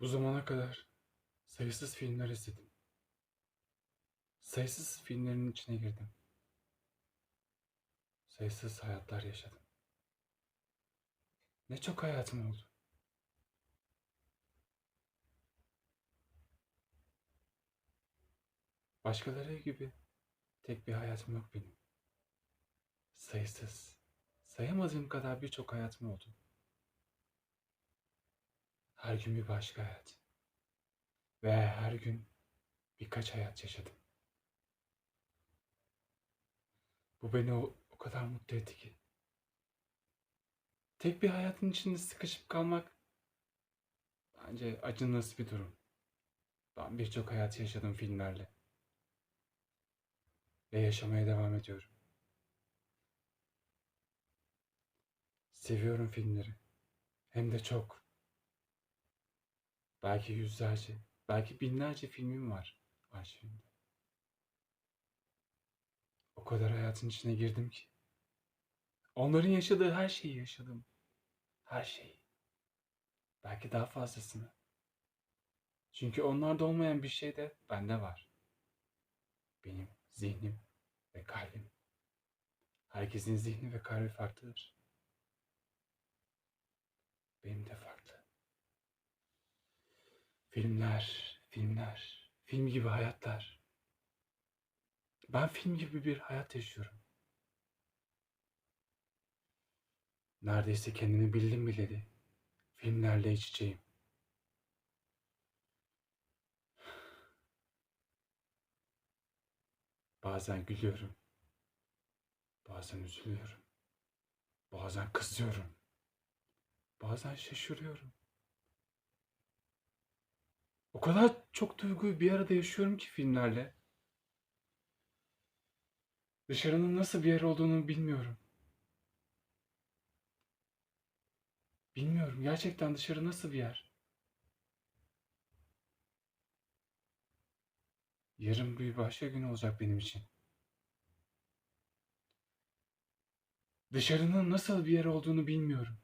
Bu zamana kadar sayısız filmler izledim. Sayısız filmlerin içine girdim. Sayısız hayatlar yaşadım. Ne çok hayatım oldu. Başkaları gibi tek bir hayatım yok benim. Sayısız, sayamadığım kadar birçok hayatım oldu. Her gün bir başka hayat. Ve her gün birkaç hayat yaşadım. Bu beni o, o kadar mutlu etti ki. Tek bir hayatın içinde sıkışıp kalmak bence acınası bir durum. Ben birçok hayat yaşadım filmlerle. Ve yaşamaya devam ediyorum. Seviyorum filmleri. Hem de çok. Belki yüzlerce, belki binlerce filmim var arşivimde. O kadar hayatın içine girdim ki. Onların yaşadığı her şeyi yaşadım. Her şeyi. Belki daha fazlasını. Çünkü onlarda olmayan bir şey de bende var. Benim zihnim ve kalbim. Herkesin zihni ve kalbi farklıdır. Benim de farklı. Filmler, filmler, film gibi hayatlar. Ben film gibi bir hayat yaşıyorum. Neredeyse kendini bildim bileli. Filmlerle iç içeyim. Bazen gülüyorum. Bazen üzülüyorum. Bazen kızıyorum. Bazen şaşırıyorum. O kadar çok duyguyu bir arada yaşıyorum ki filmlerle. Dışarının nasıl bir yer olduğunu bilmiyorum. Bilmiyorum gerçekten dışarı nasıl bir yer. Yarın bir başka gün olacak benim için. Dışarının nasıl bir yer olduğunu bilmiyorum.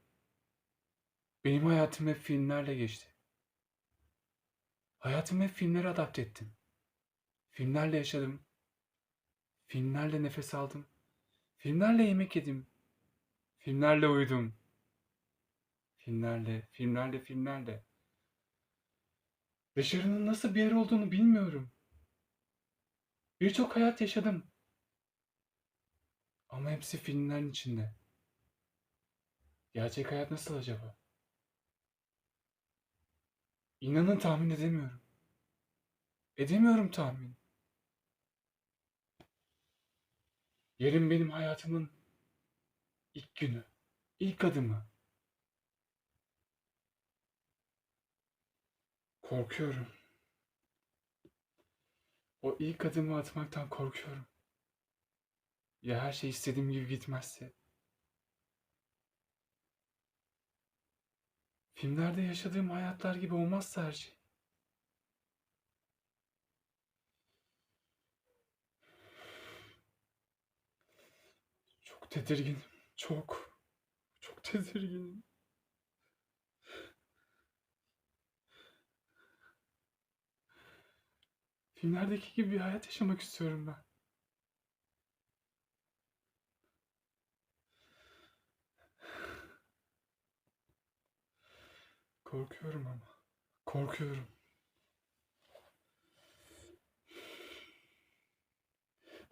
Benim hayatım hep filmlerle geçti. Hayatımı hep filmlere adapte ettim. Filmlerle yaşadım. Filmlerle nefes aldım. Filmlerle yemek yedim. Filmlerle uyudum. Filmlerle, filmlerle, filmlerle. Dışarının nasıl bir yer olduğunu bilmiyorum. Birçok hayat yaşadım. Ama hepsi filmlerin içinde. Gerçek hayat nasıl acaba? İnanın tahmin edemiyorum. Edemiyorum tahmin. Yarın benim hayatımın ilk günü, ilk adımı. Korkuyorum. O ilk adımı atmaktan korkuyorum. Ya her şey istediğim gibi gitmezse? Filmlerde yaşadığım hayatlar gibi olmazsa her şey. Çok tedirginim. Çok. Çok tedirginim. Filmlerdeki gibi bir hayat yaşamak istiyorum ben. Korkuyorum ama. Korkuyorum.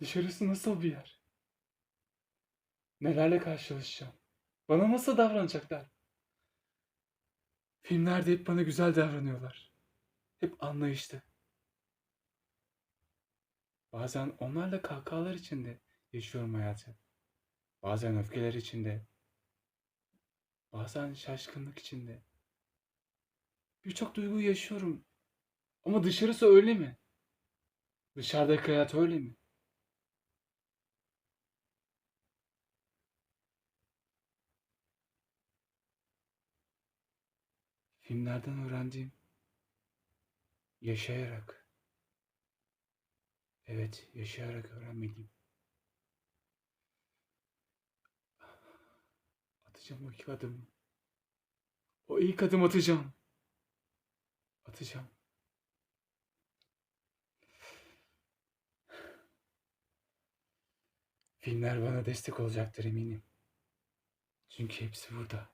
Dışarısı nasıl bir yer? Nelerle karşılaşacağım? Bana nasıl davranacaklar? Filmlerde hep bana güzel davranıyorlar. Hep anlayışlı. Bazen onlarla kahkahalar içinde yaşıyorum hayatı. Bazen öfkeler içinde. Bazen şaşkınlık içinde. Birçok duyguyu yaşıyorum. Ama dışarısı öyle mi? Dışarıdaki hayat öyle mi? Filmlerden öğrendiğim yaşayarak evet yaşayarak öğrenmeliyim. Atacağım o ilk adımı. O ilk adım atacağım. Anlatacağım. Filmler bana destek olacaktır eminim. Çünkü hepsi burada.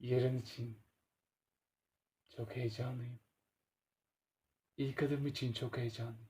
Yarın için çok heyecanlıyım. İlk adım için çok heyecanlıyım.